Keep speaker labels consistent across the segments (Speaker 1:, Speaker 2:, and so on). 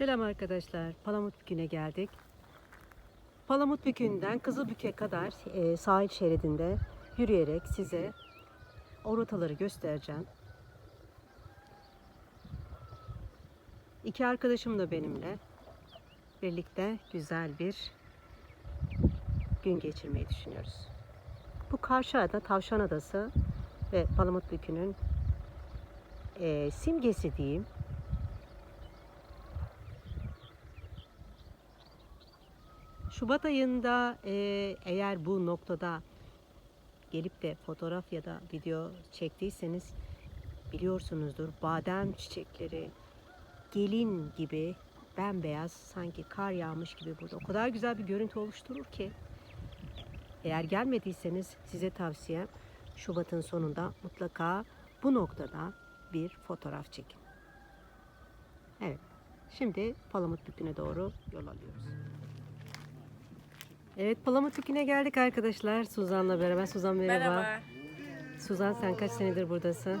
Speaker 1: Selam arkadaşlar. Palamutbükü'ne geldik. Palamutbükü'nden Kızılbükü'ye kadar e, sahil şeridinde yürüyerek size o rotaları göstereceğim. İki arkadaşım da benimle birlikte güzel bir gün geçirmeyi düşünüyoruz. Bu karşı ada Tavşan Adası ve Palamutbükü'nün e, simgesi diyeyim. Şubat ayında e, eğer bu noktada gelip de fotoğraf ya da video çektiyseniz biliyorsunuzdur badem çiçekleri gelin gibi bembeyaz sanki kar yağmış gibi burada o kadar güzel bir görüntü oluşturur ki eğer gelmediyseniz size tavsiyem Şubat'ın sonunda mutlaka bu noktada bir fotoğraf çekin. Evet. Şimdi Palamutbükü'ne doğru yol alıyoruz. Evet Palamutbükü'ne geldik arkadaşlar. Suzan'la beraber. Suzan merhaba.
Speaker 2: Merhaba.
Speaker 1: Suzan sen kaç senedir buradasın?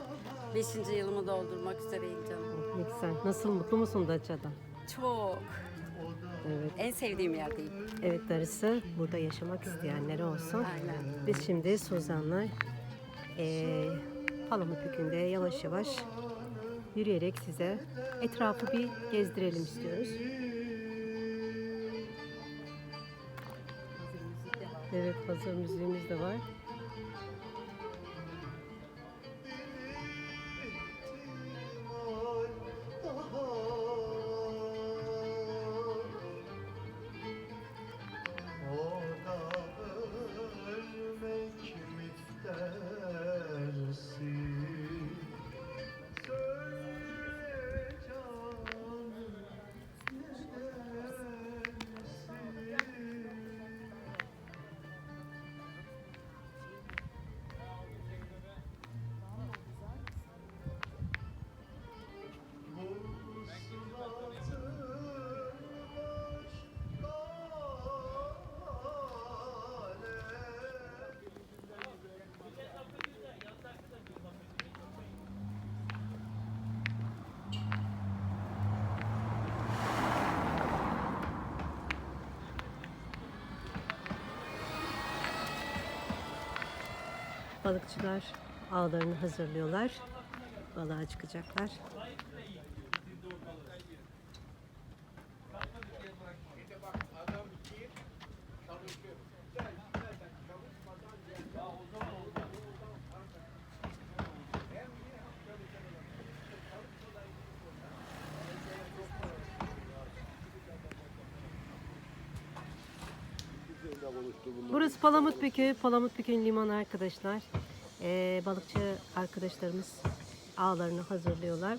Speaker 2: Beşinci yılımı doldurmak üzereyim canım.
Speaker 1: Ne güzel. Nasıl mutlu musun Datça'da?
Speaker 2: Çok.
Speaker 1: Evet.
Speaker 2: En sevdiğim yerdeyim.
Speaker 1: Evet darısı burada yaşamak isteyenlere olsun.
Speaker 2: Aynen.
Speaker 1: Biz şimdi Suzan'la eee Palamutbükü'nde yavaş yavaş yürüyerek size etrafı bir gezdirelim istiyoruz. Evet hazır müziğimiz de var. Balıkçılar ağlarını hazırlıyorlar. Balığa çıkacaklar. Burası Palamutbükü. Palamutbükü'nün limanı arkadaşlar. Ee, balıkçı arkadaşlarımız ağlarını hazırlıyorlar.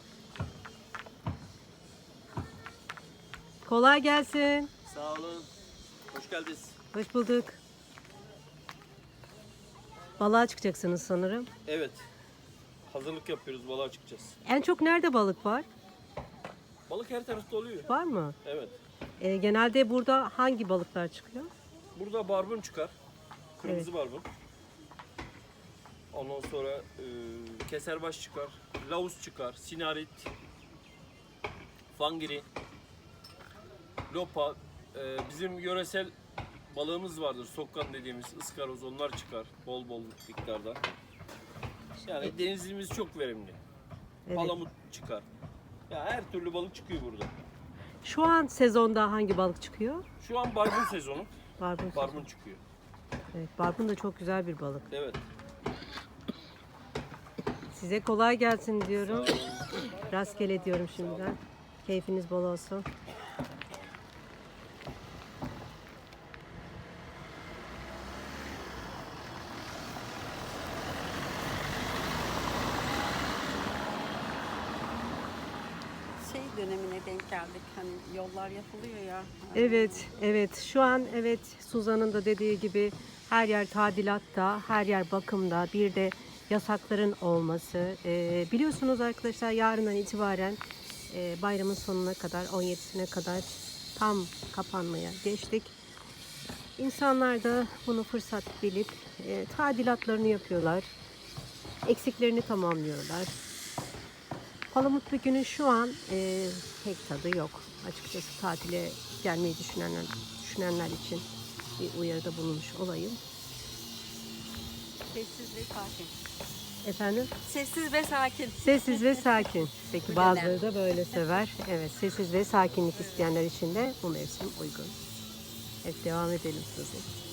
Speaker 1: Kolay gelsin.
Speaker 3: Sağ olun. Hoş geldiniz.
Speaker 1: Hoş bulduk. Balığa çıkacaksınız sanırım.
Speaker 3: Evet. Hazırlık yapıyoruz. Balığa çıkacağız.
Speaker 1: En çok nerede balık var?
Speaker 3: Balık her tarafta oluyor.
Speaker 1: Var mı?
Speaker 3: Evet.
Speaker 1: Ee, genelde burada hangi balıklar çıkıyor?
Speaker 3: Burada barbun çıkar. Kırmızı barbun. Ondan sonra e, keserbaş çıkar. Lavus çıkar. Sinarit. Fangiri. Lopa. e, bizim yöresel balığımız vardır. Sokkan dediğimiz ıskaroz onlar çıkar. Bol bol miktarda. Yani denizimiz çok verimli.
Speaker 1: Evet.
Speaker 3: Palamut çıkar. Ya her türlü balık çıkıyor burada.
Speaker 1: Şu an sezonda hangi balık çıkıyor?
Speaker 3: Şu an barbun sezonu.
Speaker 1: Barbun.
Speaker 3: Barbun çıkıyor.
Speaker 1: Evet, barbun da çok güzel bir balık.
Speaker 3: Evet.
Speaker 1: Size kolay gelsin diyorum. Rastgele diyorum şimdiden. Keyfiniz bol olsun.
Speaker 2: Yollar yapılıyor ya.
Speaker 1: Evet, evet. Şu an evet Suzan'ın da dediği gibi her yer tadilatta, her yer bakımda. Bir de yasakların olması. Ee, biliyorsunuz arkadaşlar yarından itibaren e, bayramın sonuna kadar, 17'sine kadar tam kapanmaya geçtik. İnsanlar da bunu fırsat bilip e, tadilatlarını yapıyorlar. Eksiklerini tamamlıyorlar. Palamutbükü'nün şu an e, pek tadı yok. Açıkçası tatile gelmeyi düşünenler, düşünenler için bir uyarıda bulunmuş olayım.
Speaker 2: Sessiz ve sakin.
Speaker 1: Efendim?
Speaker 2: Sessiz ve sakin.
Speaker 1: Sessiz ve sakin. Peki bazıları da böyle sever. Evet sessiz ve sakinlik isteyenler için de bu mevsim uygun. Evet devam edelim Suzi.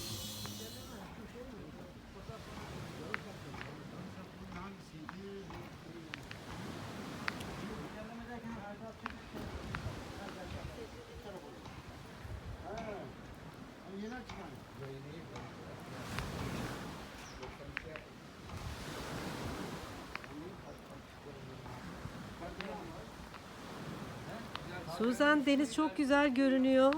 Speaker 1: Suzan deniz çok güzel görünüyor.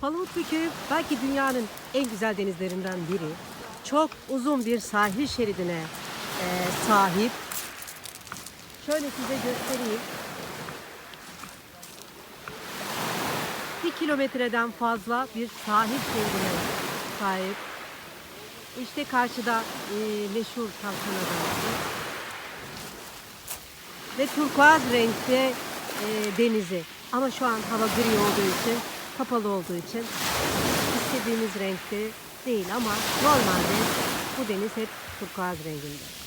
Speaker 1: Palamutbükü belki dünyanın en güzel denizlerinden biri. Çok uzun bir sahil şeridine e, sahip. Şöyle size göstereyim. Kilometreden fazla bir sahil şehrine sahip. İşte karşıda e, meşhur Tavşan Adası ve turkuaz renkte e, denizi. Ama şu an hava gri olduğu için, kapalı olduğu için istediğimiz renkte değil ama normalde bu deniz hep turkuaz renginde.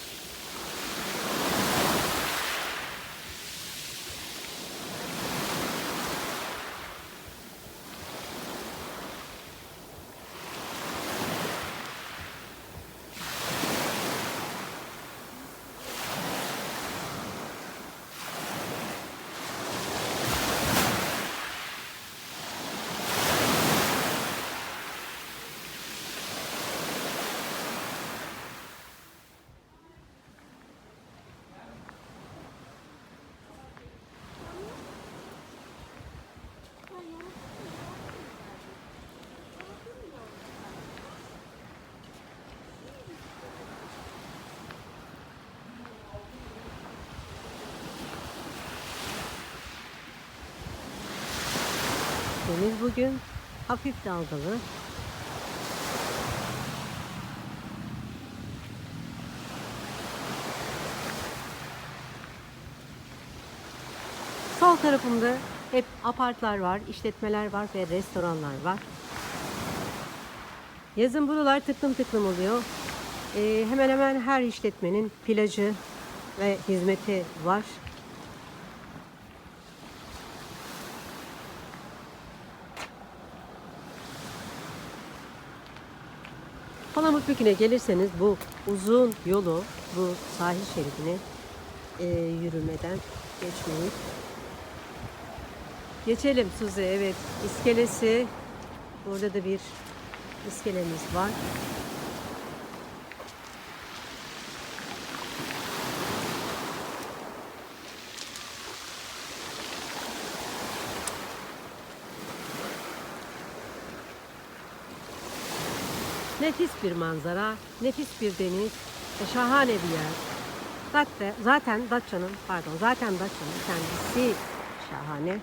Speaker 1: Deniz bugün hafif dalgalı. Sol tarafımda hep apartlar var, işletmeler var ve restoranlar var. Yazın buralar tıklım tıklım oluyor. Ee, hemen hemen her işletmenin plajı ve hizmeti var. Palamutbükü'ne gelirseniz bu uzun yolu, bu sahil şeridini e, yürümeden geçmeyin. Geçelim Suzi, evet. İskelesi, burada da bir iskelemiz var. Nefis bir manzara, nefis bir deniz, ve şahane bir yer. Zaten, zaten Datça'nın, pardon, zaten Datça'nın kendisi şahane.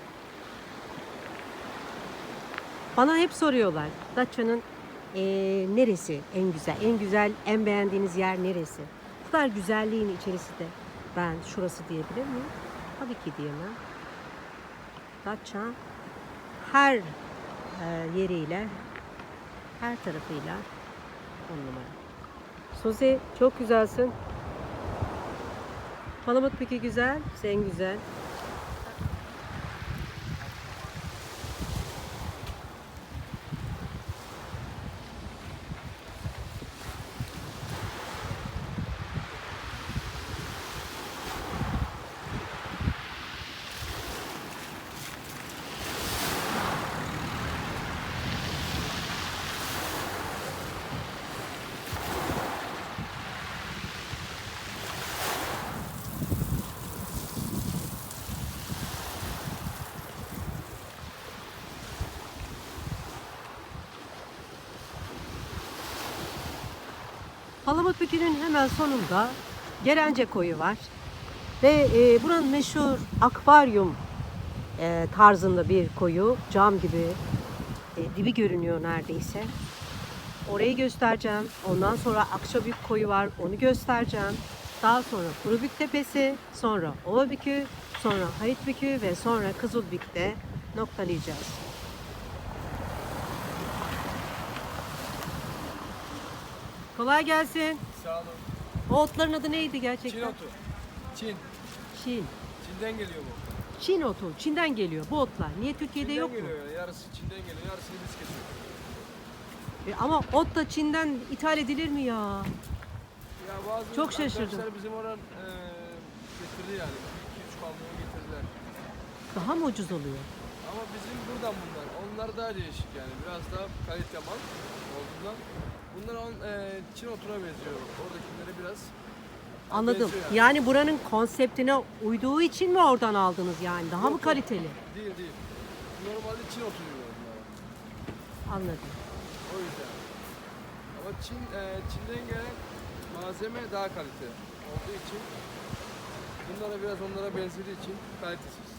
Speaker 1: Bana hep soruyorlar, Datça'nın eee, neresi en güzel, en güzel, en beğendiğiniz yer neresi? Bu kadar güzelliğin içerisi de ben şurası diyebilir miyim? Tabii ki diyemem. Datça her eee, yeriyle, her tarafıyla on numara. Suzi çok güzelsin. Palamut peki güzel, sen güzel. Palamutbükü'nün hemen sonunda Gerence Koyu var. Ve e, buranın meşhur akvaryum e, tarzında bir koyu. Cam gibi e, dibi görünüyor neredeyse. Orayı göstereceğim. Ondan sonra Akçabük koyu var. Onu göstereceğim. Daha sonra Kurubük Tepesi, sonra Ovabükü, sonra Haritbükü ve sonra Kızılbük'te noktalayacağız. Kolay gelsin.
Speaker 4: Sağ olun.
Speaker 1: O otların adı neydi gerçekten?
Speaker 4: Çin otu. Çin.
Speaker 1: Çin.
Speaker 4: Çin'den geliyor bu.
Speaker 1: Çin otu. Çin'den geliyor bu otlar. Niye Türkiye'de
Speaker 4: Çin'den
Speaker 1: yok mu?
Speaker 4: geliyor. Yarısı Çin'den geliyor, yarısını biz kesiyoruz.
Speaker 1: E, ama ot da Çin'den ithal edilir mi ya?
Speaker 4: Ya bazı
Speaker 1: Çok şaşırdım.
Speaker 4: arkadaşlar bizim oran e, getirdi yani. 2-3 kamyon getirdiler.
Speaker 1: Daha mı ucuz oluyor?
Speaker 4: Ama bizim buradan bunlar. Onlar daha değişik yani. Biraz daha kalite mal olduğundan. Bunlar on, e, Çin otuna benziyor. Oradakileri biraz
Speaker 1: Anladım.
Speaker 4: benziyor yani.
Speaker 1: Yani buranın konseptine uyduğu için mi oradan aldınız yani? Daha mı kaliteli?
Speaker 4: Değil değil. Normalde Çin otu bunlara.
Speaker 1: Anladım.
Speaker 4: O yüzden. Ama Çin, e, Çin'den gelen malzeme daha kalite olduğu için bunlara biraz onlara benzediği için kalitesiz.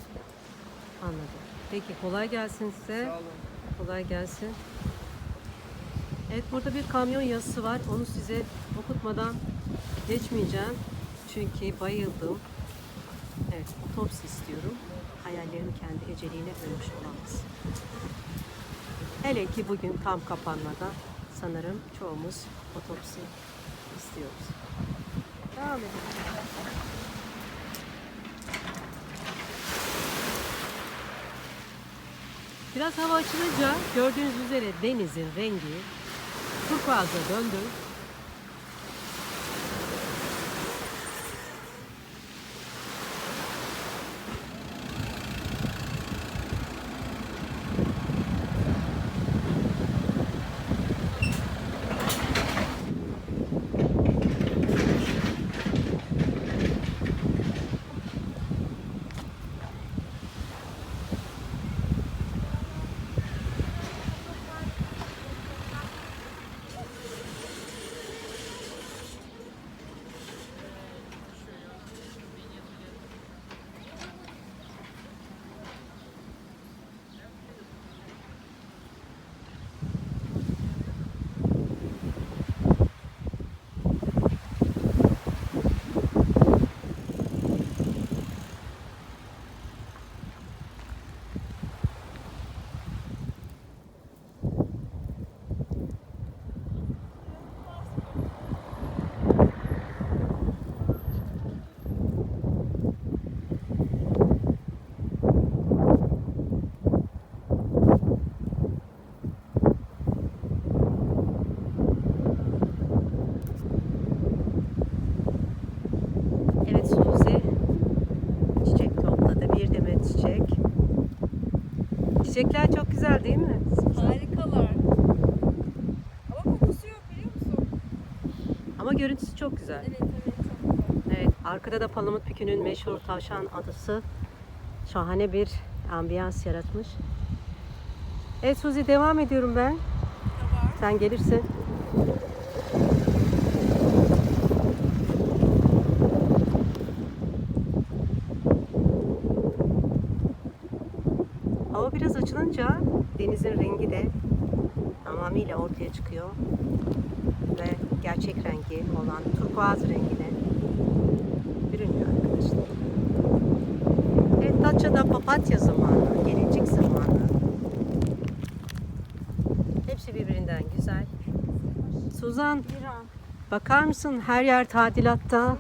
Speaker 1: Anladım. Peki kolay gelsin size.
Speaker 4: Sağ olun.
Speaker 1: Kolay gelsin. Evet burada bir kamyon yazısı var. Onu size okutmadan geçmeyeceğim. Çünkü bayıldım. Evet otopsi istiyorum. Hayallerim kendi eceliyle ölmüş olamaz. Hele ki bugün tam kapanmada sanırım çoğumuz otopsi istiyoruz. Devam edelim. Biraz hava açılınca gördüğünüz üzere denizin rengi
Speaker 2: Por causa de
Speaker 1: onde? Arkada da Palamutbükü'nün meşhur tavşan adısı şahane bir ambiyans yaratmış. Evet Suzi devam ediyorum ben. Sen gelirsin. Hava biraz açılınca denizin rengi de tamamıyla ortaya çıkıyor ve gerçek rengi olan turkuaz rengine bürünüyor arkadaşlar. Datça'da papatya zamanı, gelincik zamanı. Hepsi birbirinden güzel. Suzan bakar mısın her yer tadilatta.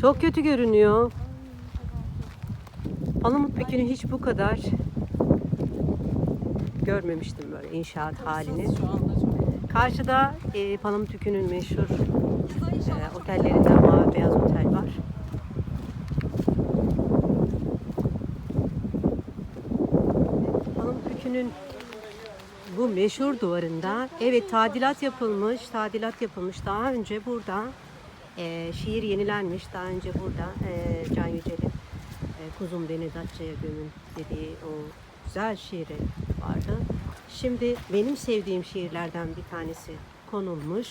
Speaker 2: Çok kötü
Speaker 1: görünüyor.
Speaker 2: Felaket.
Speaker 1: Palamutbükü'nü hiç bu kadar görmemiştim böyle inşaat halini. Karşıda e, Palamutbükü'nün meşhur
Speaker 2: Kızlar
Speaker 1: e, otellerinden Mavi Beyaz Otel var. Palamutbükü'nün bu meşhur duvarında evet tadilat yapılmış, tadilat yapılmış. Daha önce burada e, şiir yenilenmiş. Daha önce burada e, Can Yücel'in e, Kuzum Beni Datça'ya gömün dediği o güzel şiiri vardı. Şimdi benim sevdiğim şiirlerden bir tanesi konulmuş,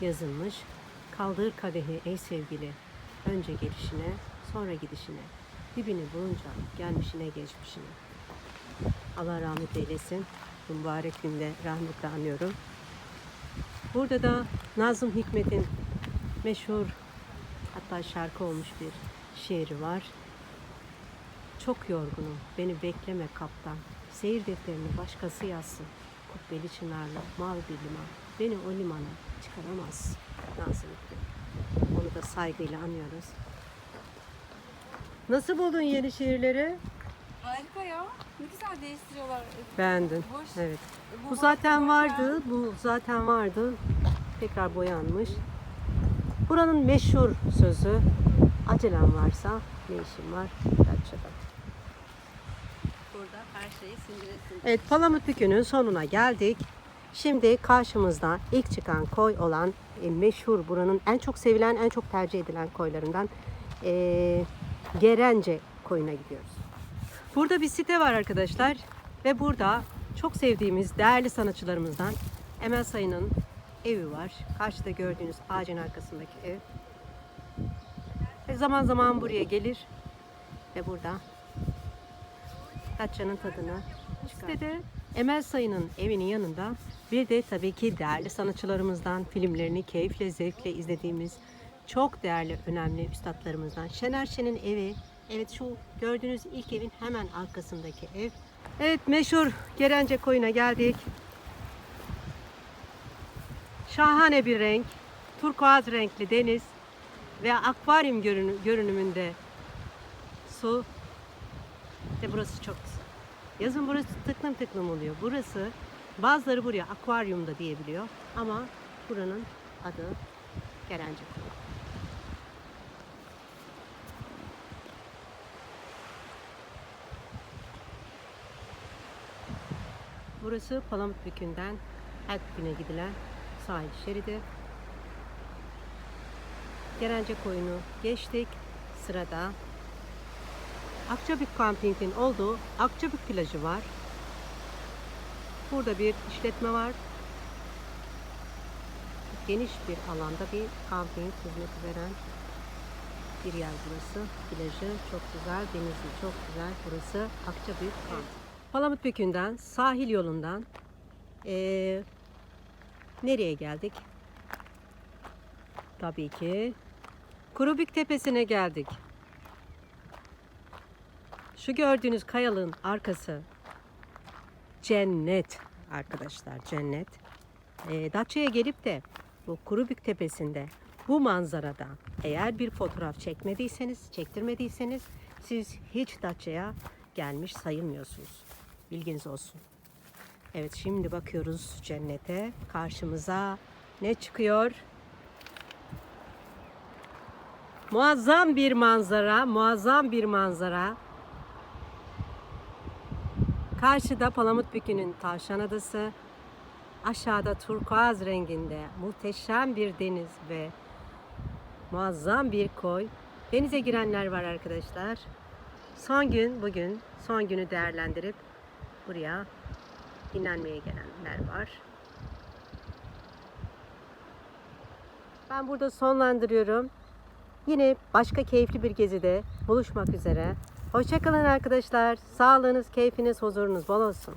Speaker 1: yazılmış. Kaldır kadehi ey sevgili, önce gelişine, sonra gidişine, dibini bulunca gelmişine geçmişine. Allah rahmet eylesin. mübarek günde rahmetle anıyorum. Burada da Nazım Hikmet'in meşhur hatta şarkı olmuş bir şiiri var. Çok yorgunum, beni bekleme kaptan. Seyir defterini başkası yazsın. Kubbeli çınarlı, mavi bir liman. Beni o limana çıkaramaz. Nazım Hikmet. Onu da saygıyla anıyoruz. Nasıl buldun yeni şiirleri?
Speaker 2: Harika ya. Ne güzel değiştiriyorlar.
Speaker 1: Beğendim.
Speaker 2: Hoş.
Speaker 1: Evet. Bu
Speaker 2: hoş-
Speaker 1: zaten vardı. Bu zaten vardı. Tekrar boyanmış. Buranın meşhur sözü acelem varsa ne işim var Datça'da.
Speaker 2: Burada her şeyi sindiresin.
Speaker 1: Evet Palamut Bükü'nün sonuna geldik. Şimdi karşımızda ilk çıkan koy olan e, meşhur buranın en çok sevilen, en çok tercih edilen koylarından e, Gerence koyuna gidiyoruz. Burada bir site var arkadaşlar ve burada çok sevdiğimiz değerli sanatçılarımızdan Emel Sayın'ın evi var. Karşıda gördüğünüz ağacın arkasındaki ev. Ve zaman zaman buraya gelir ve burada Datça'nın tadını çıkar. Sitede Emel Sayın'ın evinin yanında bir de tabii ki değerli sanatçılarımızdan filmlerini keyifle, zevkle izlediğimiz çok değerli, önemli üstadlarımızdan Şener Şen'in evi. Evet şu gördüğünüz ilk evin hemen arkasındaki ev. Evet meşhur Gerence Koyun'a geldik. Şahane bir renk. Turkuaz renkli deniz ve akvaryum görünü- görünümünde su. Ve burası çok güzel. Yazın burası tıklım tıklım oluyor. Burası bazıları buraya akvaryum da diyebiliyor ama buranın adı Gerence Koyu. Burası Palamutbükü'nden Erkbükü'ne gidilen sahil şeridi. Gerence Koyunu geçtik. Sırada Akçabük Camping'in olduğu Akçabük plajı var. Burada bir işletme var. Geniş bir alanda bir camping hizmeti veren bir yer burası. Plajı çok güzel, denizi çok güzel. Burası Akçabük Palamutbükü'nden sahil yolundan eee, nereye geldik? Tabii ki Kurubük Tepesi'ne geldik. Şu gördüğünüz kayalığın arkası cennet arkadaşlar cennet. Ee, Datça'ya gelip de bu Kurubük Tepesi'nde bu manzarada eğer bir fotoğraf çekmediyseniz, çektirmediyseniz siz hiç Datça'ya gelmiş sayılmıyorsunuz. Bilginiz olsun. Evet şimdi bakıyoruz cennete. Karşımıza ne çıkıyor? Muazzam bir manzara, muazzam bir manzara. Karşıda Palamutbükü'nün Tavşan Adası, aşağıda turkuaz renginde muhteşem bir deniz ve muazzam bir koy. Denize girenler var arkadaşlar. Son gün bugün son günü değerlendirip buraya dinlenmeye gelenler var. Ben burada sonlandırıyorum. Yine başka keyifli bir gezide buluşmak üzere. Hoşçakalın arkadaşlar. Sağlığınız, keyfiniz, huzurunuz bol olsun.